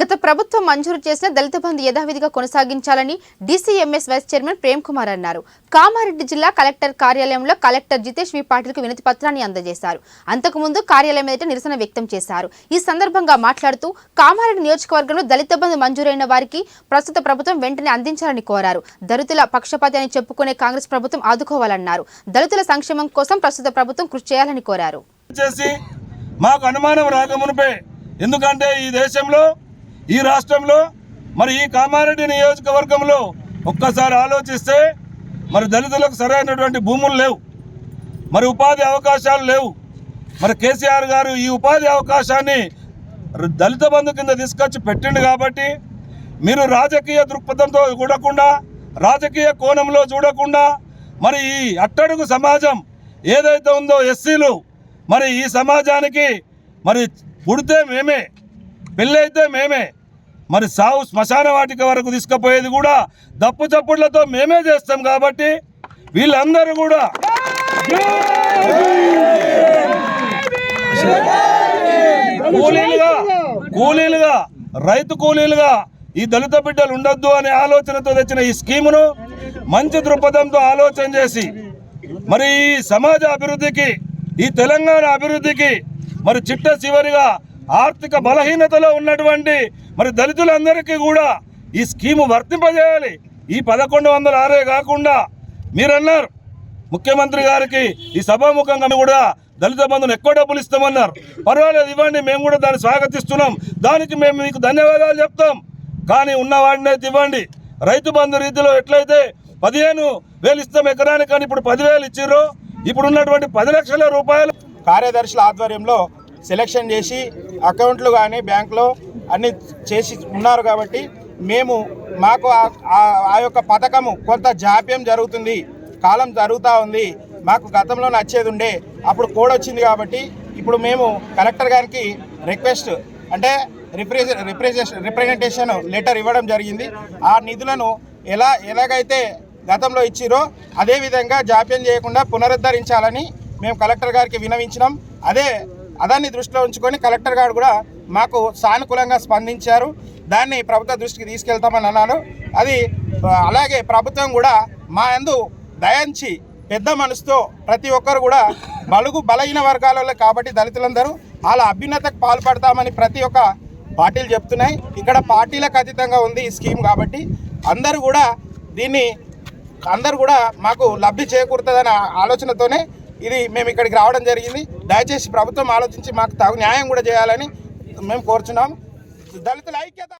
గత ప్రభుత్వం మంజూరు చేసిన దళిత బంధు యథావిధిగా కొనసాగించాలని DCMS vice chairman Prem Kumar అన్నారు. కామారెడ్డి జిల్లా కలెక్టర్ కార్యాలయంలో కలెక్టర్ జితేష్ వి పాటిల్కు వినతి పత్రాన్ని అందజేశారు. అంతకుముందు కార్యాలయం ఎదుట నిరసన వ్యక్తం చేశారు. ఈ సందర్భంగా మాట్లాడుతూ కామారెడ్డి నియోజకవర్గంలో దళిత బంధు మంజూరైన వారికి ప్రస్తుత ప్రభుత్వం వెంటనే అందించాలని కోరారు. దళితుల పక్షపాతి అని చెప్పుకునే కాంగ్రెస్ ప్రభుత్వం ఆదుకోవాలన్నారు. దళితుల సంక్షేమం కోసం ప్రస్తుత ప్రభుత్వం కృషి చేయాలని కోరారు. మాకు అనుమానం రాకమునిపే. ఎందుకంటే ఈ దేశంలో ఈ రాష్ట్రంలో మరి ఈ కామారెడ్డి నియోజకవర్గంలో ఒక్కసారి ఆలోచిస్తే మరి దళితులకు సరైనటువంటి భూములు లేవు. మరి ఉపాధి అవకాశాలు లేవు. మరి కేసీఆర్ గారు ఈ ఉపాధి అవకాశాన్ని దళిత బంధు కింద తీసుకొచ్చి పెట్టిండు కాబట్టి మీరు రాజకీయ దృక్పథంతో చూడకుండా రాజకీయ కోణంలో చూడకుండా మరి ఈ అట్టడుగు సమాజం ఏదైతే ఉందో ఎస్సీలు మరి ఈ సమాజానికి మరి పుడితే మేమే. పెళ్ళైతే మేమే. మరి సావు శ్మశాన వాటిక వరకు తీసుకుపోయేది కూడా దప్పు చప్పుళ్ళతో మేమే చేస్తాం కాబట్టి వీళ్ళందరూ కూడా. కూలీలుగా కూలీలుగా రైతు కూలీలుగా ఈ దళిత బిడ్డలు ఉండొద్దు అనే ఆలోచనతో తెచ్చిన ఈ స్కీమును మంచి దృక్పథంతో ఆలోచన చేసి మరి ఈ సమాజ అభివృద్ధికి ఈ తెలంగాణ అభివృద్ధికి మరి చిట్ట చివరిగా ఆర్థిక బలహీనతలో ఉన్నటువంటి మరి దళితులందరికీ కూడా ఈ స్కీము వర్తింపజేయాలి. ఈ పదకొండు వందల ఆరే కాకుండా మీరన్నారు ముఖ్యమంత్రి గారికి ఈ సభాముఖంగా కూడా దళిత బంధువులు ఎక్కువ డబ్బులు ఇస్తామన్నారు. పర్వాలేదు ఇవ్వండి మేము కూడా దాన్ని స్వాగతిస్తున్నాం. దానికి మేము మీకు ధన్యవాదాలు చెప్తాం. కానీ ఉన్నవాడినైతే అయితే ఇవ్వండి. రైతు బంధు రీతిలో ఎట్లయితే పదిహేను వేలు ఇస్తాం ఎకరానికి కానీ ఇప్పుడు పదివేలు ఇచ్చిర్రు ఇప్పుడు ఉన్నటువంటి పది లక్షల రూపాయలు కార్యదర్శుల ఆధ్వర్యంలో సెలెక్షన్ చేసి అకౌంట్లు కానీ బ్యాంకులో అన్ని చేసి ఉన్నారు కాబట్టి మేము మాకు ఆ- ఆ- యొక్క పథకము కొంత జాప్యం జరుగుతుంది కాలం జరుగుతూ ఉంది మాకు గతంలో నచ్చేది ఉండే అప్పుడు కోడ్ వచ్చింది కాబట్టి ఇప్పుడు మేము కలెక్టర్ గారికి రిక్వెస్ట్ అంటే రిప్రజ రిప్రజెషన్ రిప్రజెంటేషన్ లెటర్ ఇవ్వడం జరిగింది. ఆ నిధులను ఎలా ఎలాగైతే గతంలో ఇచ్చిరో అదే విధంగా జాప్యం చేయకుండా పునరుద్ధరించాలని మేము కలెక్టర్ గారికి వినవించినాం. అదే అదాన్ని దృష్టిలో ఉంచుకొని కలెక్టర్ గారు కూడా మాకు సానుకూలంగా స్పందించారు. దాన్ని ప్రభుత్వ దృష్టికి తీసుకెళ్తామని అన్నాను. అది అలాగే ప్రభుత్వం కూడా మా యందు దయంచి పెద్ద మనసుతో ప్రతి ఒక్కరు కూడా బలుగు బలహీన వర్గాలలో కాబట్టి దళితులందరూ వాళ్ళ అభ్యున్నతకు పాల్పడతామని ప్రతి ఒక్క పార్టీలు చెప్తున్నాయి. ఇక్కడ పార్టీలకు అతీతంగా ఉంది ఈ స్కీమ్ కాబట్టి అందరూ కూడా దీన్ని అందరూ కూడా మాకు లబ్ధి చేకూరుతుందనే ఆలోచనతోనే ఇది మేము ఇక్కడికి రావడం జరిగింది. దయచేసి ప్రభుత్వం ఆలోచించి మాకు తగు న్యాయం కూడా చేయాలని మేము కోరుచున్నాం దళితుల ఐక్యత